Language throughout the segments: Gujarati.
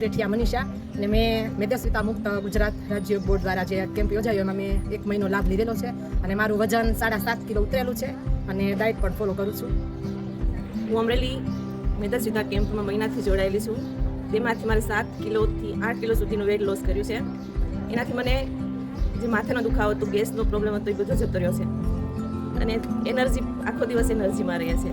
રેઠિયા મનીષા અને મેં મેદસ્વિતા મુક્ત ગુજરાત રાજ્ય બોર્ડ દ્વારા જે કેમ્પ યોજાયો એમાં મેં એક મહિનો લાભ લીધેલો છે અને મારું વજન સાડા સાત કિલો ઉતરેલું છે અને ડાયટ પણ ફોલો કરું છું. હું અમરેલી મેદસ્વિતા કેમ્પમાં મહિનાથી જોડાયેલી છું. તેમાંથી મારે સાત કિલોથી આઠ કિલો સુધીનું વેટ લોસ કર્યું છે. એનાથી મને જે માથાનો દુખાવો હતો, ગેસનો પ્રોબ્લેમ હતો, એ બધો જતો રહ્યો છે. અને એનર્જી, આખો દિવસ એનર્જીમાં રહે છે.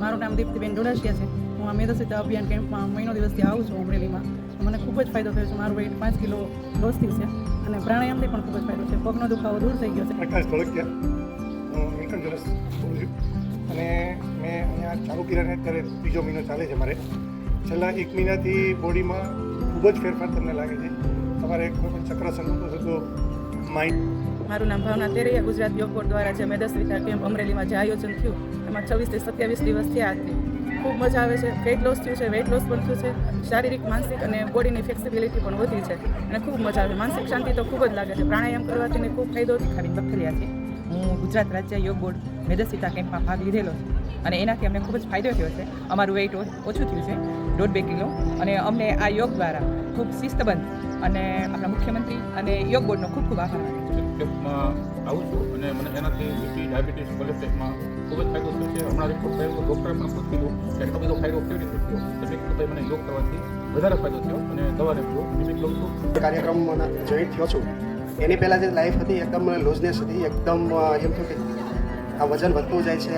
મારું નામ દીપ્તિબેન ડોડાસિયા છે. હું આ મેદસ્વિતા અભિયાન કેમ્પમાં મહિનો દિવસથી આવું છું અમરેલીમાં. મને ખૂબ જ ફાયદો થયો છે. મારું વેઇટ પાંચ કિલો લોસ થયું છે. અને પ્રાણાયામથી પણ ખૂબ જ ફાયદો છે. પગનો દુખાવો દૂર થઈ ગયો છે. પ્રકાશ ધોળકિયા હું જરસ બોલું છું. અને મેં અહીંયા ચાલુ કર્યાને અત્યારે બીજો મહિનો ચાલે છે મારે. છેલ્લા એક મહિનાથી બોડીમાં ખૂબ જ ફેરફાર તમને લાગે છે. તમારે કોઈ પણ ચક્રાસન નહોતો થતો. માઇન્ડ મારું નામ ભાવના તેરૈયા ગુજરાત યોગ બોર્ડ દ્વારા જે મેદસ્વિતા કેમ્પ અમરેલીમાં જે આયોજન થયું એમાં છવ્વીસથી સત્યાવીસ દિવસ થયા હતી ખૂબ મજા આવે છે વેઇટ લોસ થયું છે વેઇટ લોસ પણ થયું છે. શારીરિક, માનસિક અને બોડીની ફ્લેક્સિબિલિટી પણ વધી છે અને ખૂબ મજા આવે માનસિક શાંતિ તો ખૂબ જ લાગે છે. પ્રાણાયામ કરવાથી ખૂબ ફાયદો ખાલી બખલિયા છે હું ગુજરાત રાજ્ય યોગ બોર્ડ મેદસ્વિતા કેમ્પમાં ભાગ લીધેલો છે અને એનાથી અમને ખૂબ જ ફાયદો થયો છે. અમારું વેઇટ ઓછું થયું છે દોઢ બે કિલો અને અમને આ યોગ દ્વારા ખૂબ શિસ્તબંધ અને આપણા મુખ્યમંત્રી અને યોગ બોર્ડનો ખૂબ ખૂબ આભાર માનું છું. કેમ્પમાં આવું છું અને મને એનાથી બીપી ડાયાબિટીસ કોલેસ્ટ્રોલમાં ખૂબ જ ફાયદો થયો છે. હમણાં રિપોર્ટ થયો તો ડૉક્ટરે પણ પૂછ કીધું કે એટલો બધો ફાયદો કેવી રીતે થયો? એટલે મેં ભાઈ મને યોગ કરવાથી વધારે ફાયદો થયો અને દવા પીવો લિમિટ લઉં છું. કાર્યક્રમમાં જોઈન થયો છું. એની પહેલાં જે લાઈફ હતી એકદમ લૂઝનેસ હતી એકદમ એમ થયું કે આ વજન વધતું જાય છે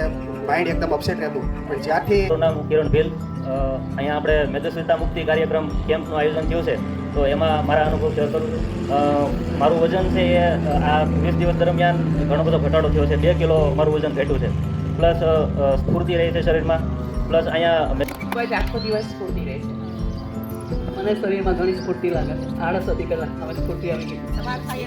માઇન્ડ એકદમ અપસેટ રહેતું. પણ જ્યારથી મારું નામ કિરણ ભીલ અહીંયા આપણે મેદસ્વીતા મુક્તિ કાર્યક્રમ કેમ્પનું આયોજન થયું છે. તો એમાં મારા અનુભવ શેર કરું છું. મારું વજન છે એ આ વીસ દિવસ દરમિયાન ઘણો બધો ઘટાડો થયો છે. બે કિલો મારું વજન ઘટ્યું છે. પ્લસ સ્ફૂર્તિ રહી છે શરીરમાં. પ્લસ અહીંયા મે- ખૂબ જ આખો દિવસ સ્ફૂર્તિ રહે છે. મને શરીરમાં ઘણી સ્ફૂર્તિ લાગે છે. આળસ હતી હવે સ્ફૂર્તિ આવી ગઈ.